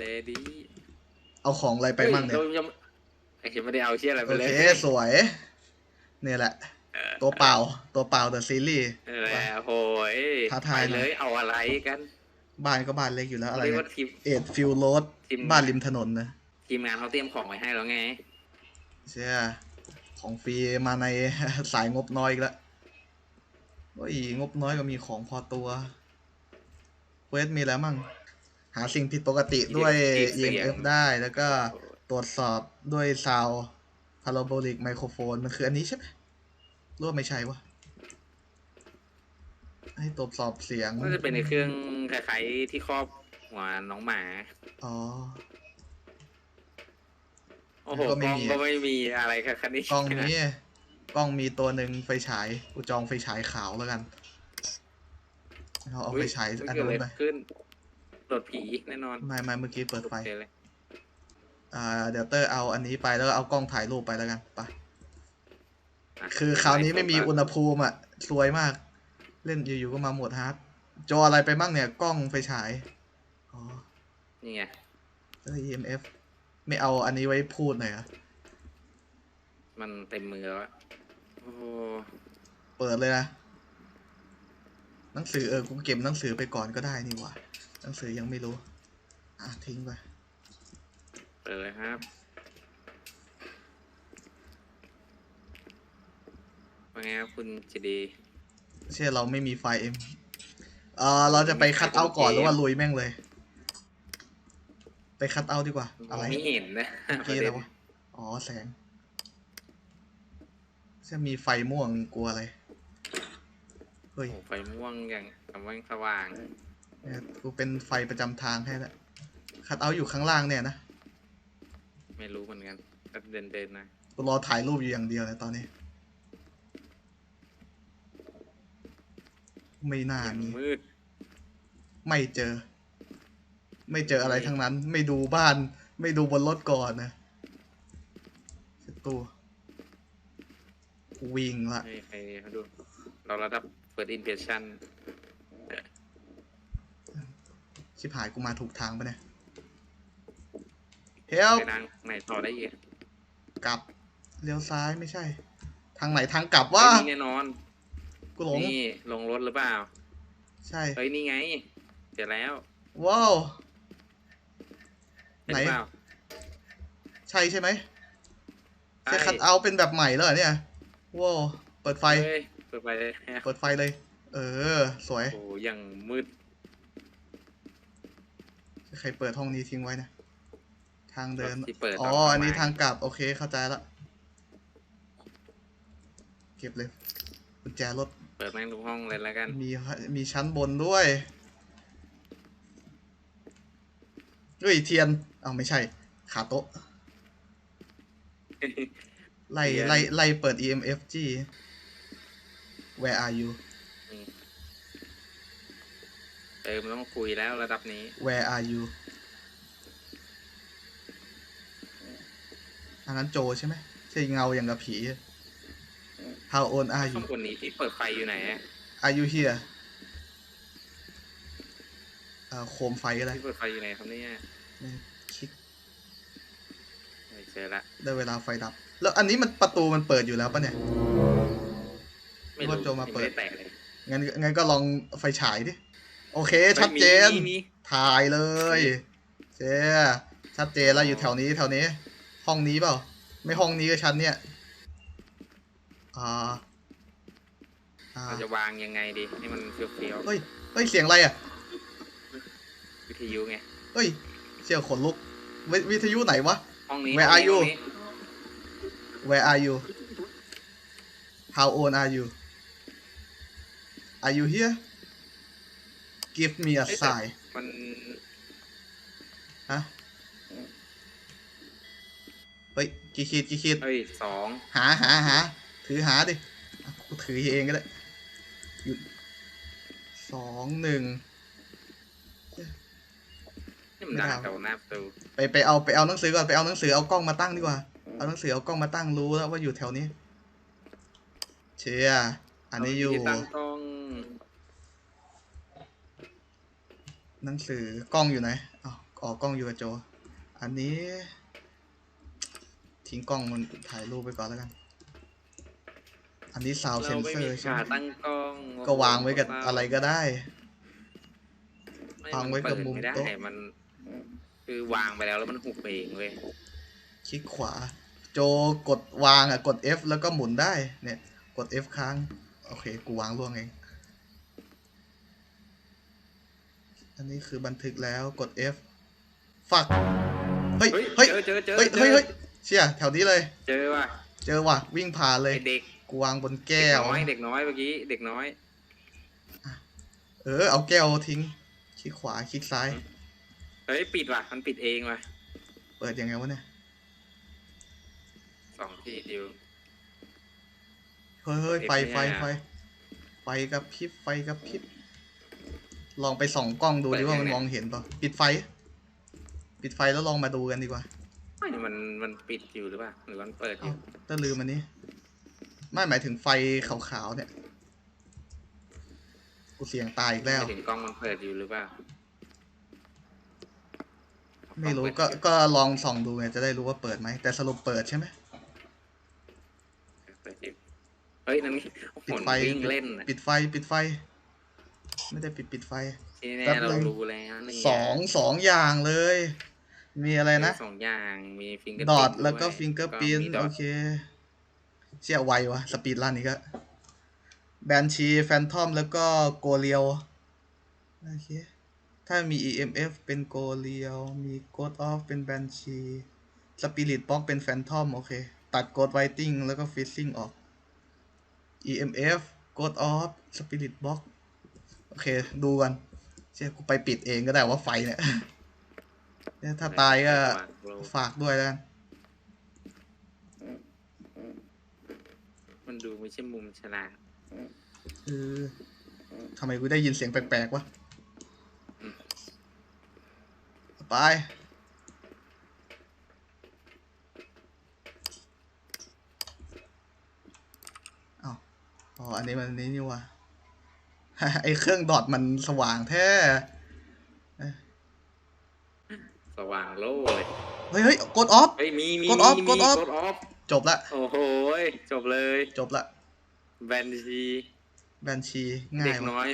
เลดี้เอาของอะไรไปมั่งเนี่ยฮ้ยังไอ้เห็นไม่ได้เอาเชี่ยอะไรไปโอเลยเคสวย เนี่ยแหละเออตัวเปล่าตัวเปล่าเดอะซีรีส์นั่นแหละโหยท้าทายไปหน่เลอยยเอาอะไรกัน บ้านก็บ้านเล็กอยู่แล้วอะไรเรียกเนี่ว่ายทีมเอ็ดฟิลโรดทีมบ้านริมถนนนะทีมงานเขาเตรียมของไว้ให้แล้วไงเชื่อของฟรีมาในสายงบน้อยอีกแล้วโอ้ยงบน้อยก็มีของพอตัวเวสมีแล้วมั่ง หาสิ่งผิดปกติด้วย EMF ได้แล้วก็ตรวจสอบด้วยซาวพาราโบลิกไมโครโฟนมันคืออันนี้ใช่ไหมรู้ว่าไม่ใช่วะให้ตรวจสอบเสียงก็จะเป็นในเครื่องคล้ายๆที่ครอบหัวน้องหมา อ๋อ โอ้โหก็กไม่ล้องมีก็ไม่มีอะไรค่ะคันนี้กล้องนี้กล้องมีตัวหนึ่งไฟฉายกูจองไฟฉายขาวแล้วกัน เอาเอาไฟฉายอุ๊อันเกิดนู้อะไรนไปขึ้น โดดผีแน่นอนไม่ไม่เมื่อกี้เปิดไฟโอคเลยอ่าเดี๋ยวเตอร์เอาอันนี้ไปแล้วก็เอากล้องถ่ายรูปไปแล้วกันไปะคือคราวนี้ไม่มีอุณหภูมิอะสวยมาก เล่นอยู่ๆก็มาโหมดฮาร์ดจออะไรไปบ้างเนี่ยกล้องไฟฉายอ๋อนี่ไงแล้ว EMF ไม่เอาอันนี้ไว้พูดหน่อยเหรอะมันเต็มมือแล้วอะโอ้โหเปิดเลยนะหนังสือเออกูเก็บหนังสือไปก่อนก็ได้นี่หว่า หนังสือยังไม่รู้ อะทิ้งไป เปิดเลยครับว่าไงครับคุณจีดีเชื่อเราไม่มีไฟเอ็มเออเราจะไปคัดเอาท์ก่อนหรือว่าลุยแม่งเลย ไปคัดเอาท์ดีกว่า มอะองไร ไม่เห็นนะเมื่อกี้อะไรวะ อ๋อ แสง จะมีไฟม่วงกลัวอะไร เฮ้ย โอ้โหไฟม่วงอย่างกำลังสว่างเนี่ย กูเป็นไฟประจำทางให้แล้วคัดเอาท์อยู่ข้างล่างเนี่ยนะ ไม่รู้เหมือนกันก็เดินเดินๆนะกูรอถ่ายรูปอยู่อย่างเดียวเลยตอนนี้ ไม่น่าอย่างมีมืด ไม่เจอ ไม่เจออะไรทั้งนั้น ไม่ดูบ้าน ไม่ดูบนรถก่อนนะเสร็จตัววิ่งละให้ใครเขาดูเราระดับ first impression ชิ บหายกูมาถูกทางปะเนี่ย help ไปทางไหนต่อได้อีกกลับเลี้ยวซ้ายไม่ใช่ ทางไหนทางกลับวะเฮ้ยนี่แน่นอน กูหลง นี่ลงรถหรือเปล่า ใช่เฮ้ยนี่ไงเจอแล้วว้าวเห็นไหนเปล่าใช่ใช่ไหมใช่แค่คัดเอาท์เป็นแบบใหม่แล้วเหรอเนี่ยว้าวเปิดไฟ เฮ้ยเปิดไฟเลยเปิดไฟเลย เออ สวย โอ้โหยังมืด ใครเปิดห้องนี้ทิ้งไว้นะ ทางเดิน ที่เปิดอ๋อ ตอนอันนี้ไม้ทางกลับ โอเคเข้าใจละ เก็บเลยกุญแจรถ เปิดแม่งทุกห้องเลยแล้วกัน มีมีชั้นบนด้วยเฮ้ยเทียน เอาไม่ใช่ ขาโต๊ะ ไล่เทียน ไล่ไล่เปิด EMF G Where are you เออมันต้องคุยแล้วระดับนี้ Where are you อันนั้นโจใช่ไหมใช่เงาอย่างกับผี How old are ข้า you งบนนี้ที่เปิดไฟอยู่ไหนอะ Are you here เอ่อโคมไฟอะไรที่เปิดไฟอยู่ไหนครับเนี่ยนี่คลิกไม่เจอละได้เวลาไฟดับ แล้วอันนี้มันประตูมันเปิดอยู่แล้วปะเนี่ย ไม่ว่ารู้โจมาเปิด ยังไแตะเลยงั้นงั้นก็ลองไฟฉายดิ โอเค ชัดเจนฮ้ยมีมีมีถ่ายเลยเจ๊ชัดเจนแล้วอยู่แถวนี้แถวนี้ ห้องนี้เปล่า ไม่ห้องนี้ก็ชั้นเนี่ย อ่าอ่าเราจะวางยังไงดีให้มันเฟี้ยวเฮ้ยเฮ้ย เสียงอะไรอะ ๆวิทยุไงเฮ้ย เสียงขนลุกววิทยุไหนวะ ห้องนี้ Where ห้ are งนี้ you? ห้องนี้ Where are you How old are you Are you here Give me a เฮ้ยแต่ sign มันฮะเฮ้ยกี่ขีดกี่ขีดเฮ้ยสองหาหาหาถือหาดิอะกูถือเองก็ได้หยุดสองหนึ่ง นี่มันไม่ด่าได้แถวหน้าประตูไปไปเอาไปเอาหนังสือก่อนไปเอาหนังสือเอากล้องมาตั้งดีกว่าเอาหนังสือเอากล้องมาตั้งรู้แล้วว่าอยู่แถวนี้ เชียอันนี้อยู่ตั้งกล้อง หนังสือกล้องอยู่ไหนอ้าวออกกล้องอยู่กับโจ อันนี้ ทิ้งกล้องมันถ่ายรูปไปก่อนแล้วกัน อันนี้ซาวเซเรานไม่เซอมีร์ใช่ขาไหมตั้งกล้องก็วางไว้กับอะไรก็ได้ไม่วางไว้กับนเปิดมุมไม่ได้โต๊ะ มัน คือวางไปแล้วแล้วมันหุบเองเว้ยคลิกขวา โจกดวางอะ กด F แล้วก็หมุนได้เนี่ย กด F ค้าง โอเค กูวางล่วงเอง อันนี้คือบันทึกแล้วกด F ฝักเฮ้ย เฮ้ย เจอเจอเจอเฮ้ยจอเฮ้ยเฮ้ยเชี่ยแถวนี้เลย เจอว่ะ เจอว่ะ วิ่งผ่านเลยไอเด็กกูวางบนเด็แก้กวน้อยเด็กน้อยเมื่อกี้ เด็กน้อย เออ เอาแก้วทิ้ง คลิกขวา คลิกซ้าย เฮ้ย ปิดว่ะ มันปิดเองว่ะ เปิดยังไงวะเนี่ยสองทีเดียวเฮ้ยเฮ้ยเอ็ดไฟไม่ไฟได้อะไฟ ไฟกับพริบ ไฟกับพริบ ลองไปส่องกล้องดูเปิดดิว่ายังมันไงมองเห็นป่ะปิดไฟ ปิดไฟแล้วลองมาดูกันดีกว่าไม่มันมันปิดอยู่หรือเปล่าหรือมันเปิดอเอ้ายู่ต้าลืมอันนี้ไม่หมายถึงไฟขาวๆเนี่ย กูเสียงตายอีกแล้วไม่ถึงกล้องมันเปิดอยู่หรือเปล่าไม่รู้เปิดก็อยู่ก็ลองส่องดูไงจะได้รู้ว่าเปิดไหมแต่สรุปเปิดใช่ไหมเปิดอยู่เฮ้ยนั่นนี่โอ้โหปิดไฟวิ่งเล่นน่ะปิดไฟปิดไฟ ไม่ได้ปิดปิดไฟ ที่แน่แป๊บเรานึง รู้แล้วหนึ่สองสองอย่างเลย มีอะไรนะ สองอย่างมีฟิงเกอร์ดอทแล้วก็ฟิงเกอร์พินโอโอเคเคเชี่ยไววะสปีดลันนี้ก็แบนชีแฟนทอมแล้วก็โกเลียวโอเคถ้ามี EMF เป็นโกเลียวมีโกดออฟเป็นแบนชีสปิริตบ็อกเป็นแฟนทอมโอเค ตัดโกดไวติ้งแล้วก็ฟิซซิ่งออก EMF โกดออฟสปิริตบ็อก โอเค ดูกันเชี่ยกูไปปิดเองก็ได้ว่าไฟเนี่ยเนี่ยถ้าตายก็ฝากด้วยแล้วกันมันดูไม่ใช่มุมฉลาดคือทำไมกูได้ยินเสียงแปลกๆวะไปอ้าวอ๋ออันนี้มันอันนี้นี่วะ ไอเครื่องดอทมันสว่างแท้สว่างโล่เลย เฮ้ยเฮ้ยกดออฟเฮ้ยมีมีกดออฟมีกดออฟกดออฟจบละ โอ้โหยจบเลย จบละ แบนชีแบนชีง่าเด็ยกวะน้อย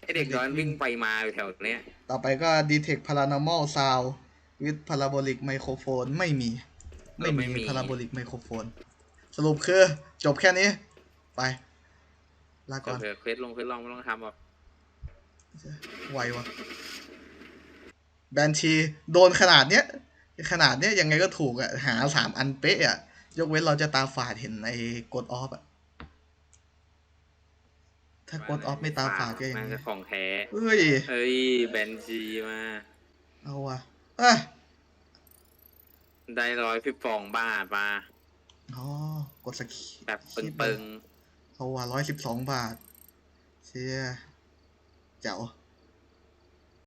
ไอเด็กน้อยวิ่งไปมาอยู่แถวเนี้ย ต่อไปก็ detect paranormal sound with parabolic microphone ไม่มี ไม่มี parabolic microphone สรุปคือ จบแค่นี้ ไป ลาจก่อบนเถอะเควสลงเควสลองไม่ต้องทำหรอกไววะแบนชีโดนขนาดเนี้ยขนาดเนี้ยยังไงก็ถูกอะหาสามอันเป๊ะอะยกเว้นเราจะตาฝาดเห็นในกดออฟอะถ้ากดออฟไม่ตาฝาดก็ยังน่าไงจะของแท้เฮ้ยเฮ้ยแบนชีมา เอาวะเอ้ยได้ร้อยพี่ฟองบาทมาอ๋อกดสกแบบคีบปึง เอาว่ะร้อยสิบสองบาท เชียเจ๋ว